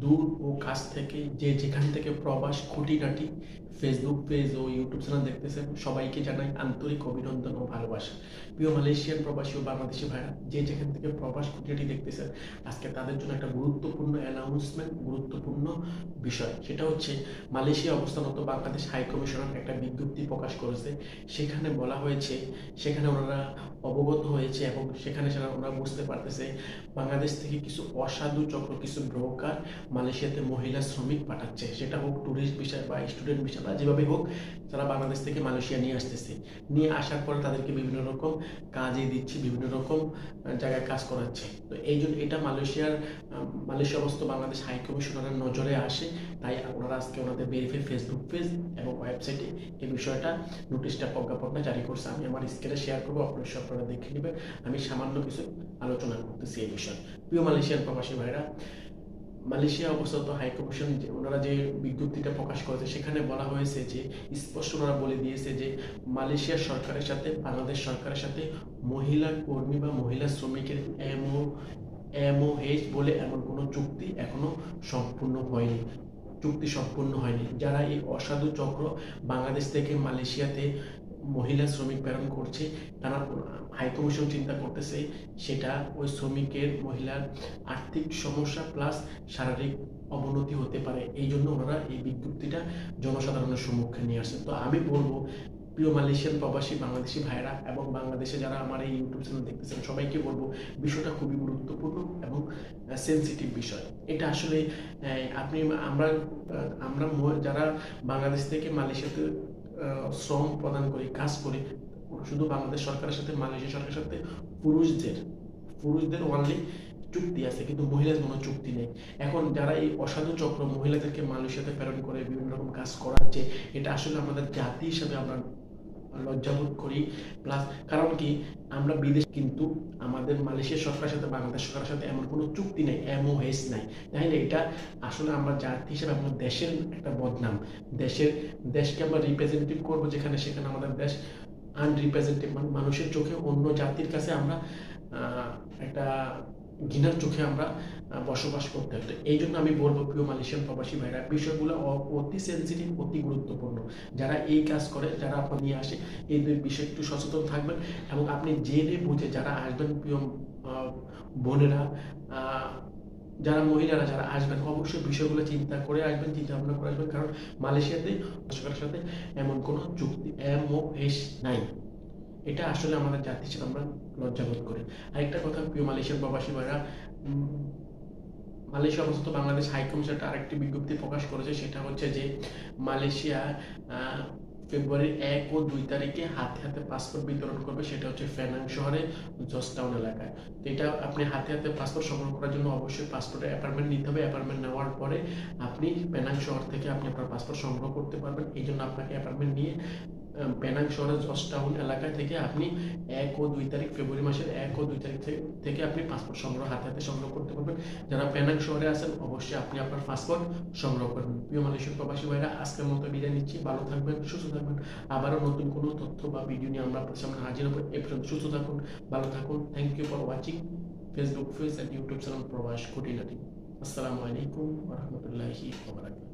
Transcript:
দূর ও কাছ থেকে যে যেখান থেকে প্রবাস খুঁটিনাটি ফেসবুক পেজ ও ইউটিউব চ্যানেল দেখতেছেন, সবাইকে জানাই আন্তরিক অভিনন্দন ও ভালোবাসা। প্রিয় মালয়েশিয়ান প্রবাসী ও বাংলাদেশি ভাইরা, যে যেখান থেকে প্রবাস খুঁটিনাটি দেখতেছেন, আজকে তাদের জন্য একটা গুরুত্বপূর্ণ অ্যানাউন্সমেন্ট গুরুত্বপূর্ণ বিষয়। সেটা হচ্ছে মালয়েশিয়া অবস্থানত বাংলাদেশ হাই কমিশনার একটা বিজ্ঞপ্তি প্রকাশ করেছে। সেখানে বলা হয়েছে, সেখানে ওনারা অবগত হয়েছে এবং সেখানে সেটা ওনারা বুঝতে পারতেছে, বাংলাদেশ থেকে কিছু অসাধু চক্র, কিছু ব্রোকার মালয়েশিয়াতে মহিলা শ্রমিক পাঠাচ্ছে। সেটা হোক ট্যুরিস্ট বিষয় বা স্টুডেন্ট বিষয় বা যেভাবে হোক, তারা বাংলাদেশ থেকে মালয়েশিয়া নিয়ে আসতেছে। নিয়ে আসার পরে তাদেরকে বিভিন্ন রকম কাজে দিচ্ছে, বিভিন্ন রকম জায়গায় কাজ করাচ্ছে। তো এই জন্য এটা মালয়েশিয়ার মালয়েশিয়া অবস্থিত বাংলাদেশ হাই কমিশনারের নজরে আসে। তাই ওনারা আজকে ওনাদের ভেরিফাই ফেসবুক পেজ এবং ওয়েবসাইটে এই বিষয়টা নোটিশটা প্রজ্ঞাপনটা জারি করছে। আমি আমার স্ক্রিনে শেয়ার করব অবশ্যই আপনারা দেখে নেবেন। আমি সামান্য কিছু আলোচনা করতেছি এই বিষয়ে। প্রিয় মালয়েশিয়ান প্রবাসী ভাইরা মালয়েশিয়া অবস্থিত হাই কমিশন যে ওনারা যে বিজ্ঞপ্তিটা প্রকাশ করেছে, সেখানে বলা হয়েছে যে, স্পষ্ট ওনারা বলে দিয়েছে যে, মালয়েশিয়া সরকারের সাথে, বাংলাদেশ সরকারের সাথে মহিলা কর্মী বা মহিলা শ্রমিকের এমও এমওএইচ বলে এমন কোনো চুক্তি এখনও সম্পূর্ণ হয়নি, চুক্তি সম্পূর্ণ হয়নি। যারা এই অসাধু চক্র বাংলাদেশ থেকে মালয়েশিয়াতে মহিলা শ্রমিক প্রেরণ করছে তারা হাই কমিশন চিন্তা করতেছে, সেটা ওই শ্রমিকের মহিলার আর্থিক সমস্যা প্লাস শারীরিক অবনতি হতে পারে। এই জন্য ওনারা এই বিজ্ঞপ্তিটা জনসাধারণের সম্মুখে নিয়ে আসছেন। তো আমি বলব, প্রিয় মালয়েশিয়ান প্রবাসী বাংলাদেশি ভাইরা এবং বাংলাদেশে যারা আমার এই ইউটিউব চ্যানেল দেখতেছেন, সবাইকে বলব, বিষয়টা খুবই গুরুত্বপূর্ণ এবং সেন্সিটিভ বিষয়। এটা আসলে আপনি আমরা আমরা যারা বাংলাদেশ থেকে মালয়েশিয়াতে শ্রম প্রদান করি, কাজ করি, শুধু বাংলাদেশ সরকারের সাথে, মালয়েশিয়া সরকারের সাথে, পুরুষদের পুরুষদের অনলি চুক্তি আছে, কিন্তু মহিলাদের কোনো চুক্তি নেই। এখন যারা এই অসাধু চক্র মহিলাদেরকে মানুষের সাথে প্রেরণ করে, বিভিন্ন রকম কাজ করাচ্ছে, এটা আসলে আমাদের জাতি হিসাবে আমরা লজ্জাবোধ করি। প্লাস কারণ কি, আমরা বিদেশ কিন্তু আমাদের মালয়েশিয়া সরকারের সাথে, বাংলাদেশ সরকারের সাথে এমন কোনো চুক্তি নেই এমওএস নাই। না এটা আসলে আমরা জাতি হিসেবে আমাদের দেশের একটা বদনাম। দেশের, দেশকে আমরা রিপ্রেজেন্টেটিভ করব যেখানে, সেখানে আমাদের দেশ আনরিপ্রেজেন্টেটিভ মানুষের চোখে অন্য জাতির কাছে আমরা একটা ঘৃণার চোখে আমরা বসবাস করতে হয়। এই জন্য আমি বলব প্রিয় মালয়েশিয়ান প্রবাসী ভাইরা, বিষয়গুলো অতি সেন্সিটিভ অতি গুরুত্বপূর্ণ। যারা এই কাজ করে, যারা আপনার নিয়ে আসে, এই দুই বিষয়ে একটু সচেতন থাকবেন এবং আপনি জেনে বুঝে যারা আসবেন, প্রিয় বোনেরা যারা মহিলারা যারা আসবেন, অবশ্যই বিষয়গুলো চিন্তা করে আসবেন, চিন্তা ভাবনা করে আসবেন। কারণ মালয়েশিয়াতে সরকারের সাথে এমন কোনো চুক্তি, এমওএস নাই। এটা আসলে আমাদের জাতি হিসেবে আমরা লজ্জাবোধ করি। আরেকটা কথা, প্রিয় মালয়েশিয়ার প্রবাসী ভাইরা মালয়েশিয়া অবস্থিত বাংলাদেশ হাই কমিশন আরেকটি বিজ্ঞপ্তি প্রকাশ করেছে, সেটা হচ্ছে যে মালয়েশিয়া ফেব্রুয়ারির এক ও দুই তারিখে হাতে হাতে পাসপোর্ট বিতরণ করবে, সেটা হচ্ছে ফেনাং শহরে, জর্জটাউন এলাকায়। তো এটা আপনি হাতে হাতে পাসপোর্ট সংগ্রহ করার জন্য অবশ্যই পাসপোর্টের অ্যাপার্টমেন্ট নিতে হবে। অ্যাপার্টমেন্ট নেওয়ার পরে আপনি পেনাং শহর থেকে আপনি আপনার পাসপোর্ট সংগ্রহ করতে পারবেন। এই জন্য আপনাকে অ্যাপার্টমেন্ট নিয়ে পেনাং শহরের জর্জটাউন এলাকা থেকে আপনি এক ও দুই তারিখ ফেব্রুয়ারি মাসের এক ও দুই তারিখ থেকে- আপনি পাসপোর্ট সংগ্রহ, হাতে হাতে সংগ্রহ করতে পারবেন। যারা পেনাং শহরে আছেন, অবশ্যই আপনি আপনার পাসপোর্ট সংগ্রহ করবেন। প্রিয় মালয়েশিয়ার প্রবাসী ভাইরা, আজকের মতো বিদায় নিচ্ছি। ভালো থাকবেন, সুস্থ থাকবেন। আবারও নতুন কোনো তথ্য বা ভিডিও নিয়ে আমরা আপনার সামনে হাজির হব। এ পর্যন্ত সুস্থ থাকুন, ভালো থাকুন। Thank you for watching Facebook page and YouTube channel প্রবাস খুঁটিনাটি আসসালামু আলাইকুম রহমতুল্লাহি